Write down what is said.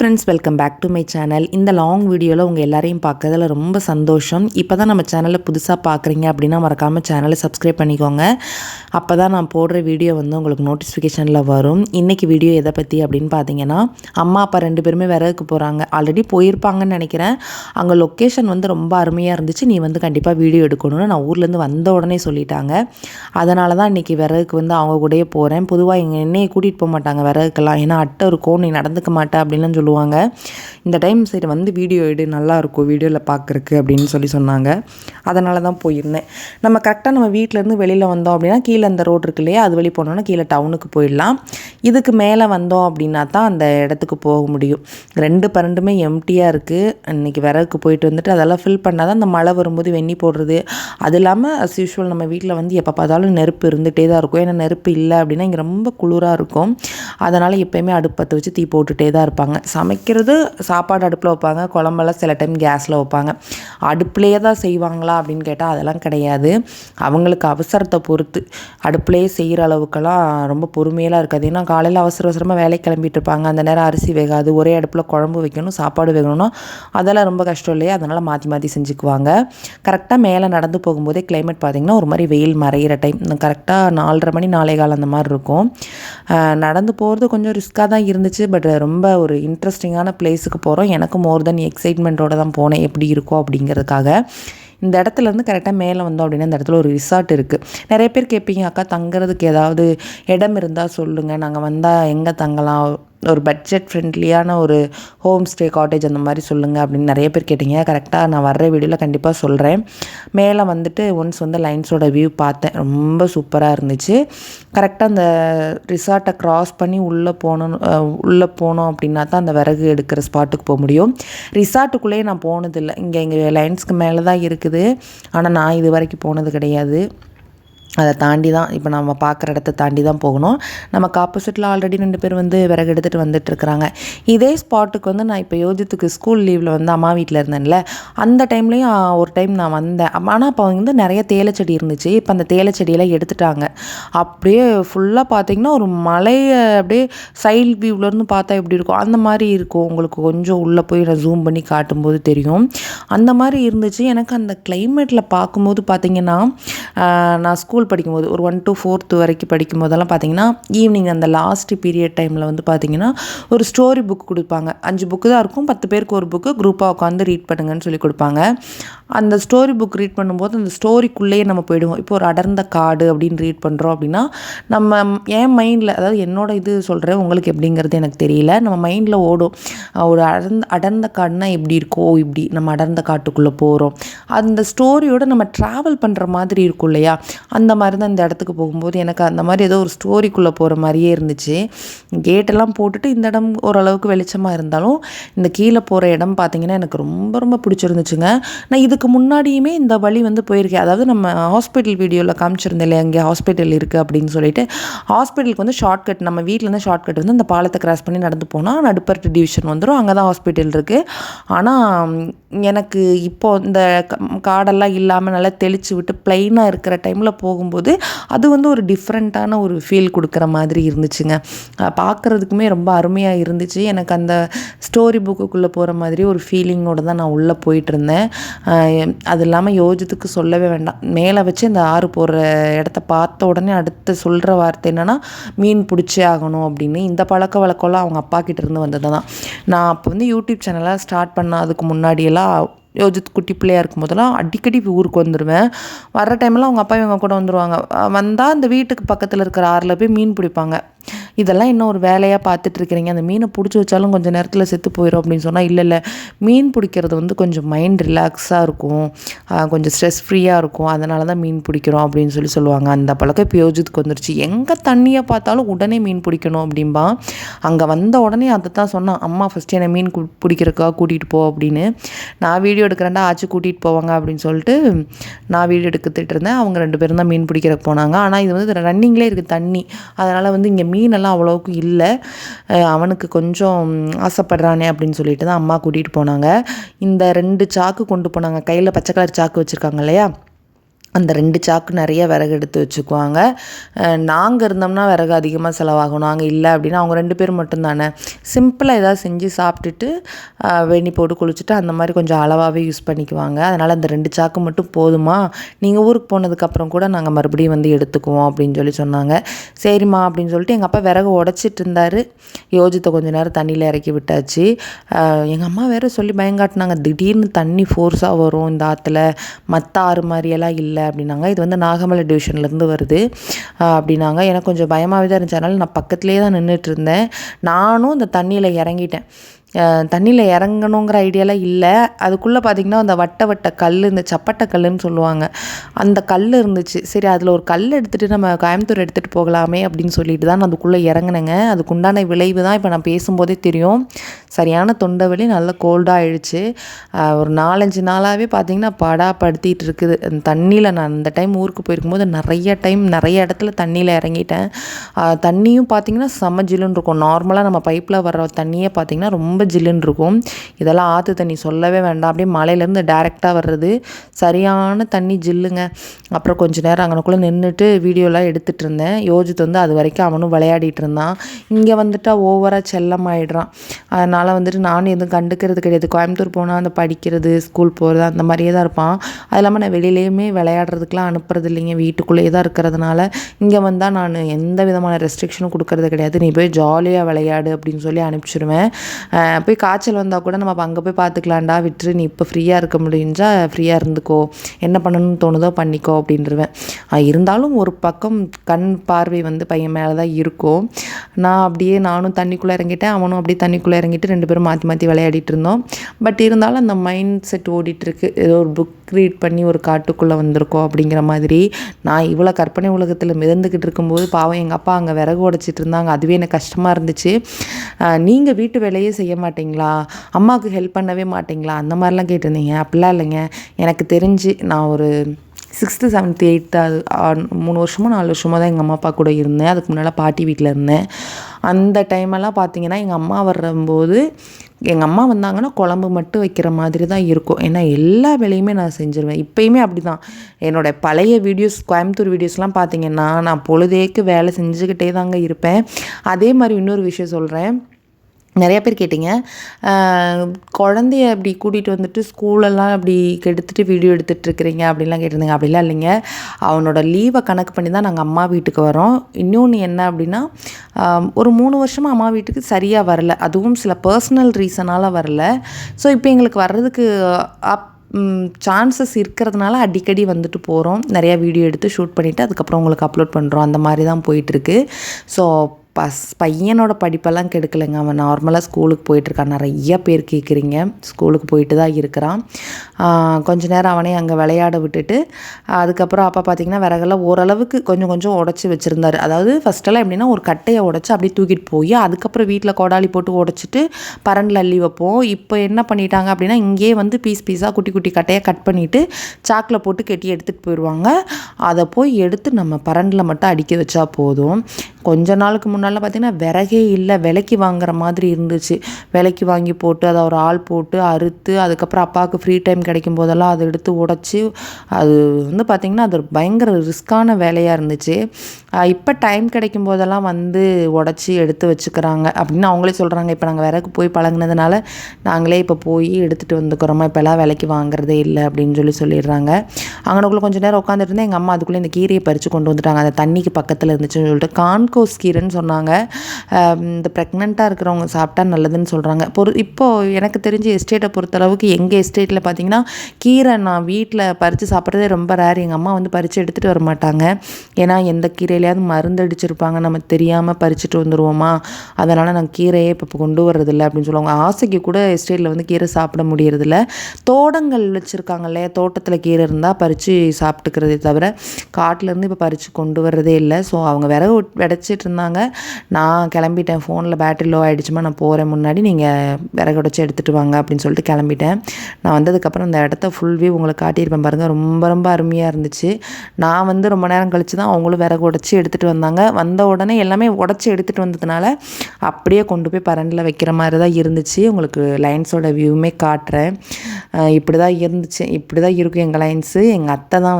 Friends welcome back to my channel இந்த long வீடியோவில் உங்கள் எல்லாரையும் பார்க்கறதுல ரொம்ப சந்தோஷம். இப்போ தான் நம்ம சேனலை புதுசாக பார்க்குறீங்க அப்படின்னா மறக்காமல் சேனலை சப்ஸ்கிரைப் பண்ணிக்கோங்க. அப்போ தான் நான் போடுற வீடியோ வந்து உங்களுக்கு நோட்டிஃபிகேஷனில் வரும். இன்றைக்கி வீடியோ எதை பற்றி அப்படின்னு பார்த்தீங்கன்னா அம்மா அப்பா ரெண்டு பேருமே விறகுக்கு போகிறாங்க ஆல்ரெடி போயிருப்பாங்கன்னு நினைக்கிறேன். அங்கே லொக்கேஷன் வந்து ரொம்ப அருமையாக இருந்துச்சு. நீ வந்து கண்டிப்பாக வீடியோ எடுக்கணும்னு நான் ஊர்லேருந்து வந்த உடனே சொல்லிட்டாங்க. அதனால தான் இன்றைக்கி விறகுக்கு வந்து அவங்க கூடயே போகிறேன் பொதுவாக எங்கள் என்னையை கூட்டிகிட்டு போக மாட்டாங்க விறகுக்கெல்லாம். ஏன்னா அட்டை இருக்கும் நீ நடந்துக்க மாட்டேன் அப்படின்னு சொல்லுவாங்க. இந்த டைம் சரி வந்து வீடியோ எடு நல்லா இருக்கும் வீடியோவில் பார்க்குறக்கு அப்படின்னு சொல்லி சொன்னாங்க. அதனால தான் போயிருந்தேன். நம்ம கரெக்டாக நம்ம வீட்டிலேருந்து வெளியில் வந்தோம் அப்படின்னா கீழே அந்த ரோடு இருக்கு இல்லையா? அது வழி போனோன்னா கீழே டவுனுக்கு போயிடலாம். இதுக்கு மேலே வந்தோம் அப்படின்னா தான் அந்த இடத்துக்கு போக முடியும். ரெண்டு பன்னெண்டுமே எம்டியாக இருக்குது இன்றைக்கி விறகுக்கு போயிட்டு வந்துட்டு அதெல்லாம் ஃபில் பண்ணால் தான் அந்த மழை வரும்போது வெண்ணி போடுறது. அது இல்லாமல் அஸ் யூஷுவல் நம்ம வீட்டில் வந்து எப்போ பார்த்தாலும் நெருப்பு இருந்துகிட்டே தான் இருக்கும். ஏன்னா நெருப்பு இல்லை அப்படின்னா இங்கே ரொம்ப குளிராக இருக்கும். அதனால் எப்போயுமே அடுப்பத்தை வச்சு தீ போட்டுகிட்டே தான் இருப்பாங்க. சமைக்கிறது சாப்பாடு அடுப்பில் வைப்பாங்க. குழம்பெல்லாம் சில டைம் கேஸில் வைப்பாங்க. அடுப்புலேயே தான் செய்வாங்களா அப்படின்னு கேட்டால் அதெல்லாம் கிடையாது. அவங்களுக்கு அவசரத்தை பொறுத்து அடுப்புலேயே செய்கிற அளவுக்கெல்லாம் ரொம்ப பொறுமையெல்லாம் இருக்காது. ஏன்னா காலையில் அவசர அவசரமாக வேலைக்கு கிளம்பிட்டு இருப்பாங்க அந்த நேரம் அரிசி வேகாது ஒரே அடுப்பில் குழம்பு வைக்கணும் சாப்பாடு வைக்கணும்னா அதெல்லாம் ரொம்ப கஷ்டம் இல்லையா? அதனால் மாற்றி மாற்றி செஞ்சுக்குவாங்க. கரெக்டாக மேலே நடந்து போகும்போதே கிளைமேட் பார்த்திங்கன்னா ஒரு மாதிரி வெயில் மறையிற டைம் கரெக்டாக நாலரை மணி நாளை காலம் அந்த மாதிரி இருக்கும். நடந்து போகிறது கொஞ்சம் ரிஸ்க்காக தான் இருந்துச்சு. பட் ரொம்ப ஒரு இன்ட்ரெஸ்டிங்கான பிளேஸுக்கு போகிறோம் எனக்கு மோர் தென் எக்ஸைட்மெண்ட்டோடு தான் போனேன். எப்படி இருக்கும் அப்படிங்கிறதுக்காக. இந்த இடத்துலேருந்து கரெக்டாக மேலே வந்தோம் அப்படின்னா இந்த இடத்துல ஒரு ரிசார்ட் இருக்குது நிறைய பேர் கேட்பீங்க அக்கா தங்குறதுக்கு ஏதாவது இடம் இருந்தால் சொல்லுங்கள் நாங்கள் வந்தால் எங்கே தங்கலாம்? ஒரு பட்ஜெட் ஃப்ரெண்ட்லியான ஒரு ஹோம் ஸ்டே காட்டேஜ் அந்த மாதிரி சொல்லுங்கள் அப்படின்னு நிறைய பேர் கேட்டிங்க. கரெக்டாக நான் வர்ற வீடியோவில் கண்டிப்பாக சொல்கிறேன் மேலே வந்துட்டு ஒன்ஸ் வந்து லைன்ஸோட வியூ பார்த்தேன். ரொம்ப சூப்பராக இருந்துச்சு. கரெக்டாக அந்த ரிசார்ட்டை க்ராஸ் பண்ணி உள்ளே போகணும் உள்ளே போனோம் அப்படின்னா தான் அந்த விறகு எடுக்கிற ஸ்பாட்டுக்கு போக முடியும். ரிசார்ட்டுக்குள்ளேயே நான் போனதில்லை. இங்கே இங்கே லைன்ஸ்க்கு மேலே தான் இருக்குது. ஆனால் நான் இது வரைக்கும் போனது கிடையாது. அதை தாண்டி தான் இப்போ நம்ம பார்க்குற இடத்த தாண்டி தான் போகணும். நமக்கு ஆப்போசிட்டில் ஆல்ரெடி ரெண்டு பேர் வந்து விறகு எடுத்துகிட்டு வந்துட்டுருக்குறாங்க இதே ஸ்பாட்டுக்கு வந்து நான் இப்போ யோஜித்துக்கு ஸ்கூல் லீவில் வந்து அம்மா வீட்டில் இருந்தேன்ல அந்த டைம்லேயும் ஒரு டைம் நான் வந்தேன். ஆனால் அப்போ வந்து நிறைய தேலைச்செடி இருந்துச்சு. இப்போ அந்த தேலைச்செடியெல்லாம் எடுத்துட்டாங்க. அப்படியே ஃபுல்லாக பார்த்தீங்கன்னா ஒரு மலையை அப்படியே சைல்ட் வியூவிலேருந்து பார்த்தா எப்படி இருக்கும்? அந்த மாதிரி இருக்கும். உங்களுக்கு கொஞ்சம் உள்ளே போய் நான் ஜூம் பண்ணி காட்டும்போது தெரியும். அந்த மாதிரி இருந்துச்சு. எனக்கு அந்த கிளைமேட்டில் பார்க்கும்போது பார்த்திங்கன்னா நான் ஸ்கூல் ஸ்கூல் படிக்கும்போது ஒரு ஒன் டு ஃபோர்த்து வரைக்கும் படிக்கும் போதெல்லாம் பார்த்தீங்கன்னா ஈவினிங் அந்த லாஸ்ட் பீரியட் டைமில் வந்து பார்த்தீங்கன்னா ஒரு ஸ்டோரி புக் கொடுப்பாங்க. அஞ்சு புக்கு தான் இருக்கும். பத்து பேருக்கு ஒரு புக்கு குரூப்பாக உட்காந்து ரீட் பண்ணுங்கன்னு சொல்லி கொடுப்பாங்க. அந்த ஸ்டோரி புக் ரீட் பண்ணும்போது அந்த ஸ்டோரிக்குள்ளேயே நம்ம போயிடுவோம். இப்போ ஒரு அடர்ந்த காடு அப்படின்னு ரீட் பண்ணுறோம் அப்படின்னா நம்ம என் மைண்டில் அதாவது என்னோட இது சொல்கிறேன் உங்களுக்கு எப்படிங்கிறது எனக்கு தெரியல. நம்ம மைண்டில் ஓடும். ஒரு அடர்ந்த அடர்ந்த காடுனா எப்படி இருக்கோ இப்படி நம்ம அடர்ந்த காட்டுக்குள்ளே போகிறோம் அந்த ஸ்டோரியோட நம்ம ட்ராவல் பண்ணுற மாதிரி இருக்கும் இல்லையா? அந்த அந்த மாதிரி தான் இந்த இடத்துக்கு போகும்போது எனக்கு அந்த மாதிரி ஏதோ ஒரு ஸ்டோரிக்குள்ளே போகிற மாதிரியே இருந்துச்சு. கேட்டெல்லாம் போட்டுட்டு இந்த இடம் ஓரளவுக்கு வெளிச்சமாக இருந்தாலும் இந்த கீழே போகிற இடம் பார்த்திங்கன்னா எனக்கு ரொம்ப ரொம்ப பிடிச்சிருந்துச்சுங்க. நான் இதுக்கு முன்னாடியுமே இந்த வழி வந்து போயிருக்கேன். அதாவது நம்ம ஹாஸ்பிட்டல் வீடியோவில் காமிச்சிருந்தேன் இல்லையா? அங்கே ஹாஸ்பிட்டல் இருக்குது அப்படின்னு சொல்லிட்டு. ஹாஸ்பிட்டலுக்கு வந்து ஷார்ட்கட் நம்ம வீட்டிலேருந்து ஷார்ட்கட் வந்து அந்த பாலத்தை கிராஸ் பண்ணி நடந்து போனால் நடுப்பர்ட்டு டிவிஷன் வந்துடும் அங்கே தான் ஹாஸ்பிட்டல் இருக்குது ஆனால் எனக்கு இப்போது இந்த காடெல்லாம் இல்லாமல் நல்லா தெளித்து விட்டு ப்ளைனாக இருக்கிற டைமில் போகும்போது அது வந்து ஒரு டிஃப்ரெண்ட்டான ஒரு ஃபீல் கொடுக்குற மாதிரி இருந்துச்சுங்க. பார்க்குறதுக்குமே ரொம்ப அருமையாக இருந்துச்சு. எனக்கு அந்த ஸ்டோரி புக்குக்குள்ளே போகிற மாதிரி ஒரு ஃபீலிங்கோடு தான் நான் உள்ளே போயிட்டு இருந்தேன். அது இல்லாமல் யோஜித்துக்கு சொல்லவே வேண்டாம். மேலே வச்சு இந்த ஆறு போகிற இடத்த பார்த்த உடனே அடுத்து சொல்கிற வார்த்தை என்னென்னா மீன் பிடிச்சே ஆகணும் அப்படின்னு. இந்த பழக்க வழக்கம்லாம் அவங்க அப்பா கிட்டேருந்து வந்தது தான் நான் அப்போ வந்து யூடியூப் சேனலாக ஸ்டார்ட் பண்ண அதுக்கு முன்னாடியெல்லாம் யோஜித் குட்டி பிள்ளையாக இருக்கும் போதெல்லாம் அடிக்கடி ஊருக்கு வந்துடுவேன் வர்ற டைம்லாம் அவங்க அப்பா இவங்க கூட வந்துடுவாங்க வந்தால் அந்த வீட்டுக்கு பக்கத்தில் இருக்கிற ஆறில் போய் மீன் பிடிப்பாங்க. இதெல்லாம் இன்னும் ஒரு வேலையாக பார்த்துட்ருக்கிறீங்க. அந்த மீனை பிடிச்சி வச்சாலும் கொஞ்சம் நேரத்தில் செத்து போயிடும் அப்படின்னு சொன்னால் இல்லை இல்லை. மீன் பிடிக்கிறது வந்து கொஞ்சம் மைண்ட் ரிலாக்ஸாக இருக்கும். கொஞ்சம் ஸ்ட்ரெஸ் ஃப்ரீயாக இருக்கும். அதனால தான் மீன் பிடிக்கிறோம் அப்படின்னு சொல்லி சொல்லுவாங்க. அந்த பழக்கம் இப்போ யோஜித்துக்கு வந்துருச்சு. எங்கே தண்ணியை பார்த்தாலும் உடனே மீன் பிடிக்கணும் அப்படின்பா அங்கே வந்த உடனே அதை தான் சொன்னான். அம்மா ஃபஸ்ட்டு என்னை மீன் பிடிக்கிறக்கா கூட்டிகிட்டு போ அப்படின்னு. நான் வீடியோ எடுக்கிறேன்டா ஆச்சு கூட்டிகிட்டு போவாங்க அப்படின்னு சொல்லிட்டு நான் வீடியோ எடுத்துகிட்டு இருந்தேன். அவங்க ரெண்டு பேரும் தான் மீன் பிடிக்கிறக்கு போனாங்க. ஆனால் இது வந்து ரன்னிங்லேயே இருக்குது தண்ணி. அதனால் வந்து இங்கே மீனெல்லாம் அவ்வளோவுக்கு இல்லை. அவனுக்கு கொஞ்சம் ஆசைப்படுறானே அப்படின்னு சொல்லிட்டு தான் அம்மா கூட்டிகிட்டு போனாங்க. இந்த ரெண்டு சாக்கு கொண்டு போனாங்க. கையில் பச்சை கலர் சாக்கு வச்சுருக்காங்க இல்லையா? அந்த ரெண்டு சாக்கு நிறைய விறகு எடுத்து வச்சுக்குவாங்க. நாங்கள் இருந்தோம்னா விறகு அதிகமாக செலவாகும். நாங்கள் இல்லை அப்படின்னா அவங்க ரெண்டு பேர் மட்டும்தானே. சிம்பிளாக ஏதாவது செஞ்சு சாப்பிட்டுட்டு வெண்ணி போட்டு குளிச்சுட்டு அந்த மாதிரி கொஞ்சம் அளவாகவே யூஸ் பண்ணிக்குவாங்க. அதனால் அந்த ரெண்டு சாக்கு மட்டும் போதுமா? நீங்கள் ஊருக்கு போனதுக்கப்புறம் கூட நாங்கள் மறுபடியும் வந்து எடுத்துக்குவோம் அப்படின்னு சொல்லி சொன்னாங்க. சரிம்மா அப்படின்னு சொல்லிட்டு எங்கள் அப்பா விறகு உடச்சிட்டு இருந்தார். யோஜித்தை கொஞ்ச நேரம் தண்ணியில் இறக்கி விட்டாச்சு. எங்கள் அம்மா வேறு சொல்லி பயங்காட்டினாங்க. திடீர்னு தண்ணி ஃபோர்ஸாக வரும் இந்த ஆற்றுல மற்ற ஆறு மாதிரியெல்லாம் இல்லை. அப்படின்னாங்க. இது வந்து நாகமலை டிவிஷன்லேருந்து வருது. அப்படின்னாங்க. எனக்கு கொஞ்சம் பயமாகவே தான் இருந்துச்சு. அதனால் நான் பக்கத்துலேயே தான் நின்றுட்டு இருந்தேன் நானும் இந்த தண்ணியில் இறங்கிட்டேன். தண்ணியில் இறங்கணுங்கிற ஐடியாலாம் இல்லை. அதுக்குள்ளே பார்த்திங்கன்னா அந்த வட்ட வட்ட கல் இந்த சப்பட்டை கல்லுன்னு சொல்லுவாங்க. அந்த கல் இருந்துச்சு. சரி அதில் ஒரு கல் எடுத்துகிட்டு நம்ம கோயம்புத்தூர் எடுத்துகிட்டு போகலாமே அப்படின்னு சொல்லிட்டு தான் நான் அதுக்குள்ளே இறங்குனேங்க. அதுக்குண்டான விளைவு தான் இப்போ நான் பேசும்போதே தெரியும். சரியான தொண்டை வலி நல்ல கோல்டாகிடுச்சு ஒரு நாலஞ்சு நாளாகவே பார்த்திங்கன்னா படாப்படுத்திகிட்டு இருக்குது. அந்த தண்ணியில் நான் அந்த டைம் ஊருக்கு போயிருக்கும்போது நிறைய டைம் நிறைய இடத்துல தண்ணியில் இறங்கிட்டேன். தண்ணியும் பார்த்திங்கன்னா செம்ம ஜில்லுன்னு இருக்கும். நார்மலாக நம்ம பைப்பில் வர்ற தண்ணியே பார்த்திங்கன்னா ரொம்ப ஜில்லுன்னு இருக்கும். இதெல்லாம் ஆற்று தண்ணி சொல்லவே வேண்டாம். அப்படியே மலையிலேருந்து டேரெக்டாக வர்றது. சரியான தண்ணி ஜில்லுங்க. அப்புறம் கொஞ்ச நேரம் அங்கனக்குள்ளே நின்றுட்டு வீடியோலாம் எடுத்துகிட்டு இருந்தேன். யோஜித் வந்து அது வரைக்கும் அவனும் விளையாடிட்டு இருந்தான். இங்கே வந்துட்டா ஓவராக செல்லம் ஆயிடுறான் அதனால் வந்துட்டு நானும் எதுவும் கண்டுக்கிறது கிடையாது. கோயம்புத்தூர் போனால் அந்த படிக்கிறது ஸ்கூல் போகிறது அந்த மாதிரியே தான் இருப்பான். அது இல்லாமல் நான் வெளியிலேயுமே விளையாடுறதுக்குலாம் அனுப்புறது இல்லைங்க. வீட்டுக்குள்ளேயே தான் இருக்கிறதுனால இங்கே வந்தால் நான் எந்த விதமான ரெஸ்ட்ரிக்ஷனும் கொடுக்கறது கிடையாது. நீ போய் ஜாலியாக விளையாடு அப்படின்னு சொல்லி அனுப்பிச்சிடுவேன் போய் காய்ச்சல் வந்தால் கூட நம்ம அங்கே போய் பார்த்துக்கலாம்டா விட்டுரு. நீ இப்போ ஃப்ரீயாக இருக்க முடிஞ்சா ஃப்ரீயாக இருந்துக்கோ. என்ன பண்ணணும்னு தோணுதோ பண்ணிக்கோ அப்படின்றவேன். இருந்தாலும் ஒரு பக்கம் கண் பார்வை வந்து பையன் மேலே தான் இருக்கும். நான் அப்படியே நானும் தண்ணிக்குள்ளே இறங்கிட்டேன் அவனும் அப்படியே தண்ணிக்குள்ளே இறங்கிட்டு ரெண்டு பேரும் மாற்றி மாற்றி விளையாடிட்டு இருந்தோம் பட் இருந்தாலும் அந்த மைண்ட் செட் ஓடிட்டுருக்கு. ஏதோ ஒரு புக் ரீட் பண்ணி ஒரு காட்டுக்குள்ளே வந்திருக்கோம் அப்படிங்கிற மாதிரி. நான் இவ்வளோ கற்பனை உலகத்தில் மிதந்துக்கிட்டு இருக்கும்போது பாவம் எங்கள் அப்பா அங்கே விறகு உடச்சிட்டு இருந்தாங்க அதுவே எனக்கு கஷ்டமாக இருந்துச்சு. நீங்கள் வீட்டு வேலையே செய்ய மாட்டீங்களா? அம்மாவுக்கு ஹெல்ப் பண்ணவே மாட்டீங்களா? அந்த மாதிரிலாம் கேட்டிருந்தீங்க. அப்படிலாம் இல்லைங்க. எனக்கு தெரிஞ்சு நான் ஒரு சிக்ஸ்த்து செவன்த்து எயித்து மூணு வருஷமோ நாலு வருஷமோ தான் எங்கள் அம்மா அப்பா கூட இருந்தேன். அதுக்கு முன்னால் பாட்டி வீட்டில் இருந்தேன். அந்த டைமெல்லாம் பார்த்தீங்கன்னா எங்கள் அம்மா வரும்போது எங்கள் அம்மா வந்தாங்கன்னா குழம்பு மட்டும் வைக்கிற மாதிரி தான் இருக்கும். ஏன்னா எல்லா வேலையுமே நான் செஞ்சுருவேன். இப்போயுமே அப்படி தான் என்னோடய பழைய வீடியோஸ் கோயம்புத்தூர் வீடியோஸ்லாம் பார்த்தீங்கன்னா நான் பொழுதேக்கு வேலை செஞ்சுக்கிட்டே தாங்க இருப்பேன். அதே மாதிரி இன்னொரு விஷயம் சொல்கிறேன் நிறைய பேர் கேட்டிங்க. குழந்தைய அப்படி கூட்டிகிட்டு வந்துட்டு ஸ்கூலெல்லாம் அப்படி கெடுத்துட்டு வீடியோ எடுத்துகிட்ருக்கிறீங்க அப்படின்லாம் கேட்டிருந்தீங்க. அப்படிலாம் இல்லைங்க. அவனோட லீவை கணக்கு பண்ணி தான் நாங்கள் அம்மா வீட்டுக்கு வரோம். இன்னொன்று என்ன அப்படின்னா ஒரு மூணு வருஷமாக அம்மா வீட்டுக்கு சரியாக வரல. அதுவும் சில பர்சனல் ரீசனால் வரல. ஸோ இப்போ எங்களுக்கு வர்றதுக்கு அப் சான்சஸ் இருக்கிறதுனால அடிக்கடி வந்துட்டு போகிறோம் நிறையா வீடியோ எடுத்து ஷூட் பண்ணிவிட்டு அதுக்கப்புறம் உங்களுக்கு அப்லோட் பண்ணுறோம் அந்த மாதிரி தான் போயிட்டுருக்கு ஸோ பஸ் பையனோட படிப்பெல்லாம் கெடுக்கலைங்க. அவன் நார்மலாக ஸ்கூலுக்கு போயிட்டுருக்கான். நிறைய பேர் கேட்குறீங்க. ஸ்கூலுக்கு போயிட்டு தான் இருக்கிறான். கொஞ்ச நேரம் அவனே அங்கே விளையாட விட்டுட்டு அதுக்கப்புறம் அப்பா பார்த்திங்கன்னா விறகெல்லாம் ஓரளவுக்கு கொஞ்சம் கொஞ்சம் உடச்சி வச்சுருந்தாரு. அதாவது ஃபஸ்ட்டெல்லாம் எப்படின்னா ஒரு கட்டையை உடச்சி அப்படியே தூக்கிட்டு போய் அதுக்கப்புறம் வீட்டில் கோடாலி போட்டு உடச்சிட்டு பரண்டில் அள்ளி வைப்போம். இப்போ என்ன பண்ணிட்டாங்க அப்படின்னா இங்கேயே வந்து பீஸ் பீஸாக குட்டி குட்டி கட்டையாக கட் பண்ணிவிட்டு சாக்கில் போட்டு கெட்டி எடுத்துகிட்டு போயிடுவாங்க. அதை போய் எடுத்து நம்ம பரண்டில் மட்டும் அடிக்க வச்சா போதும். கொஞ்ச நாளுக்கு முன்னால் பார்த்திங்கன்னா விறகே இல்லை விலைக்கு வாங்குற மாதிரி இருந்துச்சு. விலைக்கு வாங்கி போட்டு அதை ஒரு ஆள் போட்டு அறுத்து அதுக்கப்புறம் அப்பாவுக்கு ஃப்ரீ டைம் கிடைக்கும் போதெல்லாம் அதை எடுத்து உடச்சி அது வந்து பார்த்திங்கன்னா அது ஒரு பயங்கர ரிஸ்க்கான வேலையாக இருந்துச்சு. இப்போ டைம் கிடைக்கும் போதெல்லாம் வந்து உடச்சி எடுத்து வச்சுக்கிறாங்க. அப்படின்னு அவங்களே சொல்கிறாங்க இப்போ நாங்கள் விறகு போய் பழகுனதுனால நாங்களே இப்போ போய் எடுத்துகிட்டு வந்துக்கிறோமா? இப்போல்லாம் விலைக்கு வாங்குறதே இல்லை அப்படின்னு சொல்லி சொல்லிடுறாங்க. அங்கனக்குள்ளே கொஞ்சம் நேரம் உட்காந்துட்டு இருந்தேன். எங்கள் அம்மா அதுக்குள்ளே இந்த கீரையை பறித்து கொண்டு வந்துட்டாங்க. அந்த தண்ணிக்கு பக்கத்தில் இருந்துச்சுன்னு சொல்லிட்டு கான்கோஸ் கீரைன்னு சொன்னாங்க. சொன்னாங்க. இந்த ப்ரெக்னெண்ட்டாக இருக்கிறவங்க சாப்பிட்டா நல்லதுன்னு சொல்கிறாங்க பொரு இப்போது எனக்கு தெரிஞ்ச எஸ்டேட்டை பொறுத்தளவுக்கு எங்கள் எஸ்டேட்டில் பார்த்தீங்கன்னா கீரை நான் வீட்டில் பறித்து சாப்பிட்றதே ரொம்ப ரேர் எங்கள் அம்மா வந்து பறித்து எடுத்துகிட்டு வர மாட்டாங்க. ஏன்னா எந்த கீரையிலையாவது மருந்து அடிச்சிருப்பாங்க. நம்ம தெரியாமல் பறிச்சுட்டு வந்துடுவோமா அதனால் நான் கீரையே இப்போ கொண்டு வர்றதில்ல அப்படின்னு சொல்லுவாங்க. ஆசைக்கு கூட எஸ்டேட்டில் வந்து கீரை சாப்பிட முடியறதில்ல. தோட்டங்கள் வச்சுருக்காங்க இல்லையா? தோட்டத்தில் கீரை இருந்தால் பறித்து சாப்பிட்டுக்கிறதே தவிர காட்டிலேருந்து இப்போ பறித்து கொண்டு வர்றதே இல்லை. ஸோ அவங்க விறகு உட்- இருந்தாங்க. நான் கிளம்பிட்டேன். ஃபோனில் பேட்டரி லோ ஆகிடுச்சுமா நான் போகிறேன் முன்னாடி நீங்கள் விறகு உடச்சி எடுத்துகிட்டு வாங்க அப்படின்னு சொல்லிட்டு கிளம்பிட்டேன். நான் வந்ததுக்கப்புறம் இந்த இடத்த ஃபுல் வியூ உங்களுக்கு காட்டியிருப்பேன் பாருங்கள் ரொம்ப ரொம்ப அருமையாக இருந்துச்சு. நான் வந்து ரொம்ப நேரம் கழித்து தான் அவங்களும் விறகு உடச்சி எடுத்துகிட்டு வந்தாங்க. வந்த உடனே எல்லாமே உடச்சி எடுத்துகிட்டு வந்ததுனால அப்படியே கொண்டு போய் பரண்டில் வைக்கிற மாதிரி தான் இருந்துச்சு. உங்களுக்கு லைன்ஸோட வியூவுமே காட்டுறேன். இப்படி தான் இருந்துச்சு. இப்படி தான் இருக்கும் எங்கள் லைன்ஸு எங்கள் அத்தை தான்